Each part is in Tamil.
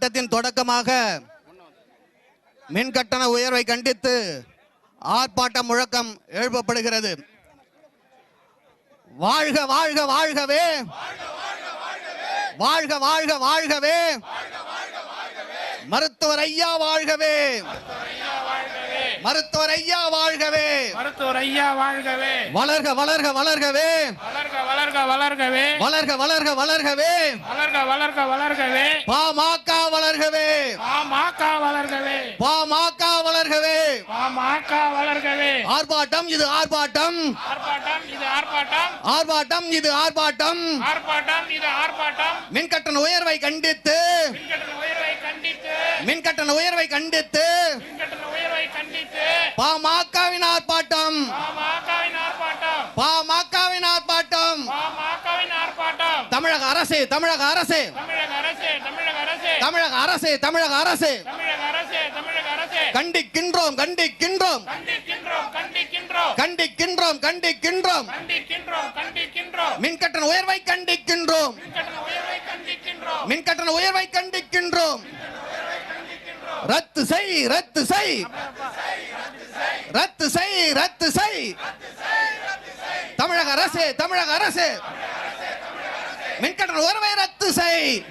திட்டத்தின் தொடக்கமாக மின் கட்டண உயர்வை கண்டித்து ஆர்ப்பாட்ட முழக்கம் எழுப்பப்படுகிறது. வாழ்க வாழ்க வாழ்கவே. வாழ்க வாழ்க வாழ்கவே. மருத்துவர் ஐயா வாழ்கவே. மருத்துவர் ஐயா வாழ்கவே. மருத்துவர் ஐயா வாழ்கவே. வளர்க வளர்க வளர்கவே. வளர்க வளர்க வளர்கவே. வளர்க வளர்க வளர்கவே. வளர்க வளர்க வளர்கவே. பாமக வளர்கவே. பாமக வளர்கவே. பாமக வளர்கவே வளர்கவே. ஆர்ப்பாட்டம் இது ஆர்ப்பாட்டம். ஆர்ப்பாட்டம் இது ஆர்ப்பாட்டம். ஆர்ப்பாட்டம் இது ஆர்ப்பாட்டம். ஆர்ப்பாட்டம் இது ஆர்ப்பாட்டம். மின் கட்டண உயர்வை கண்டித்து. மின்கட்டண உயர்வை கண்டித்து. உயர்வை மின்கட்டண உயர்வை கண்டித்து. பாமகவின் ஆர்ப்பாட்டம். பாமகவின் ஆர்ப்பாட்டம். பாமகவின் ஆர்ப்பாட்டம். பாமகவின் ஆர்ப்பாட்டம். தமிழக அரசு. தமிழக அரசு தமிழக அரசு. தமிழக அரசு தமிழக அரசு. தமிழக அரசு. கண்டிக்கின்றோம் கண்டிக்கின்றோம் கண்டிக்கின்றோம். கண்டிக்கின்றோம் மின்கட்டண உயர்வை கண்டிக்கின்றோம். மின்கட்டண உயர்வை கண்டிக்கின்றோம். ரத்து செய் ரத்து செய். ரத்து செய் ரத்து செய். தமிழக அரசு தமிழக அரசு. மின்கட்டண உயர்வை ரத்து செய்.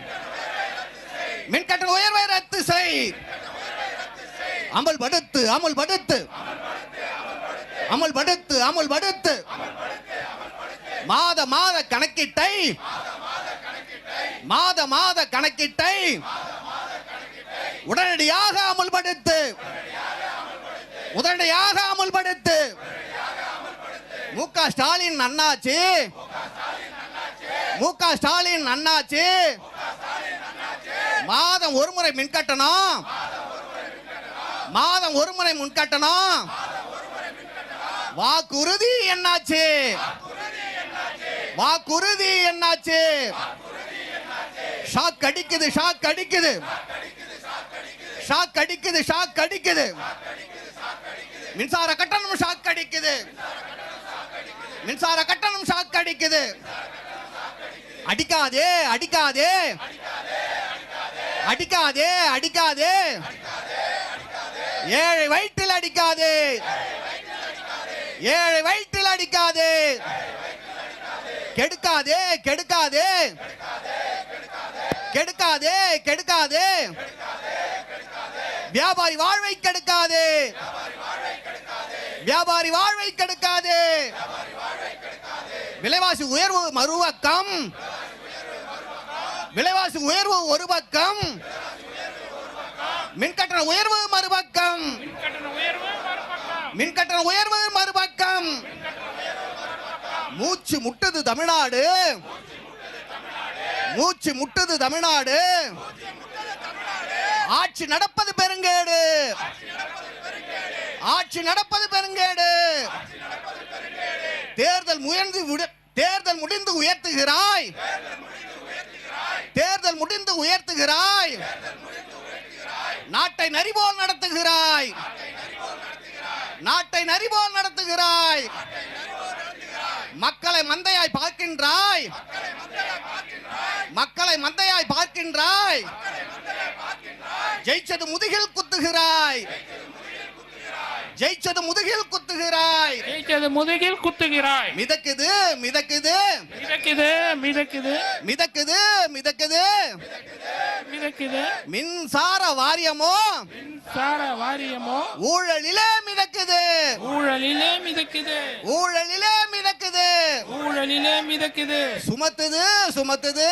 மின்கட்டண உயர்வை ரத்து செய். அமல்படுத்து அமல்படுத்து. அமல்படுத்து அமல்படுத்து. மாத மாத கணக்கிட்டை. மாத மாத கணக்கிட்டை. உடனடியாக அமல்படுத்து. உடனடியாக அமல்படுத்து. மு க ஸ்டாலின் அண்ணாச்சி மு க ஸ்டாலின் அண்ணாச்சி மாதம் ஒரு முறை மின் மாதம் ஒரு முறை முன்கட்டணம். வாக்குறுதி என்னாச்சு? வாக்குறுதி என்னாச்சு? ஷாக் அடிக்குது ஷாக் அடிக்குது. ஷாக் அடிக்குது ஷாக் அடிக்குது. மின்சார கட்டணம் ஷாக் அடிக்குது. மின்சார கட்டணம் ஷாக் அடிக்குது. அடிக்காதே அடிக்காதே. அடிக்காதே அடிக்காதே. ஏழை வயிற்றில் அடிக்காதே. ஏழை வயிற்றில் அடிக்காதே. கெடுக்காதே கெடுக்காதே. கெடுக்காதே கெடுக்காதே. வியாபாரி வாழ்வை கெடுக்காதே. வியாபாரி வாழ்வை கெடுக்காதே. விலைவாசி உயர்வு மறுபக்கம். விலைவாசி உயர்வு ஒரு பக்கம். மின்கட்டண உயர்வு மறுபக்கம். மின்கட்டண உயர்வு மறுபக்கம். உயர்வு மறுபக்கம் மூச்சு முட்டுது தமிழ்நாடு. மூச்சு முட்டுது தமிழ்நாடு. ஆட்சி நடப்பது பெருங்கேடு. ஆட்சி நடப்பது பெருங்கேடு. தேர்தல் முயன்று தேர்தல் முடிந்து உயர்த்துகிறாய். தேர்தல் முடிந்து உயர்த்துகிறாய். நாட்டை நரிபோல் நடத்துகிறாய். நாட்டை நரிபோல் நடத்துகிறாய். மக்களை மந்தையாய் பார்க்கின்றாய். மக்களை மந்தையாய் பார்க்கின்றாய். ஜெயிச்சது முதுகில் குத்துகிறாய். ஜெயிச்சது முதுகில் குத்துகிறாய். ஜெயிச்சது முதுகில் குத்துகிறாய். மிதக்குது மிதக்குது. மிதக்குது மிதக்குது. மிதக்குது மிதக்குது. மிதக்குது. மின்சார வாரியமோ? சார வாரியமோ? ஊழலிலே மிதக்குது. ஊழலிலே மிதக்குது. ஊழலிலே மிதக்குது. ஊழலிலே மிதக்குது. சுமத்துது சுமத்துது.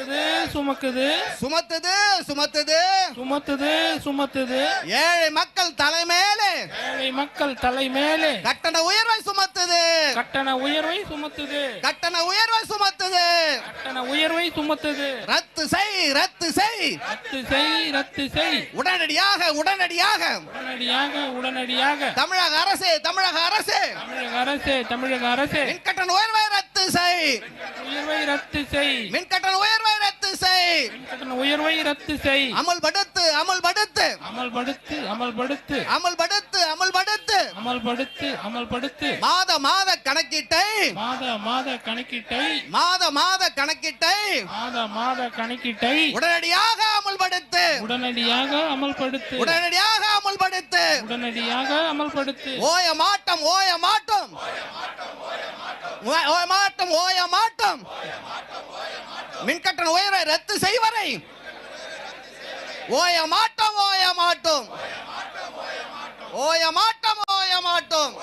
சுமக்குது சுமக்குது. சுமத்துது சுமத்துது. சுமத்துது சுமத்துது. ஏழை மக்கள் தலைமேலே. ஏழை மக்கள் தலை மேலே கட்டண உயர்வை சுமத்துது. கட்டண உயர்வை சுமத்துது. கட்டண உயர்வை சுமத்துது. கட்டண உயர்வை சுமத்துது. ரத்து செய் ரத்து செய். ரத்து செய் ரத்து செய். உடனடியாக உடனடியாக. உடனடியாக உடனடியாக. தமிழக அரசு தமிழக அரசு. தமிழக அரசு தமிழக அரசு. மின் கட்டண உயர்வை ரத்து செய். உயர்வை ரத்து செய். மின் கட்டண உயர்வை செய். உயர்வை ரத்து செய். அமல்படுத்து அமல்படுத்து அமல்படுத்து அமல்படுத்து அமல்படுத்து அமல்படுத்து அமல்படுத்து அமல்படுத்து மாத மாத கணக்கீட்டை. மாத மாத கணக்கீட்டை. மாத மாத கணக்கீட்டை. மாத மாத கணக்கீட்டை. உடனடியாக அமல்படுத்து உடனடியாக அமல்படுத்து உடனடியாக அமுல்படுத்து உடனடியாக அமல்படுத்து ஓய மாட்டம் ஓய மாட்டம். ஓய மாட்டம் ஓய மாட்டம். மின்கட்டண உயரை ரத்து செய்வரை. ஓய மாட்டோம் ஓய மாட்டோம். ஓய மாட்டோம் ஓய மாட்டோம்.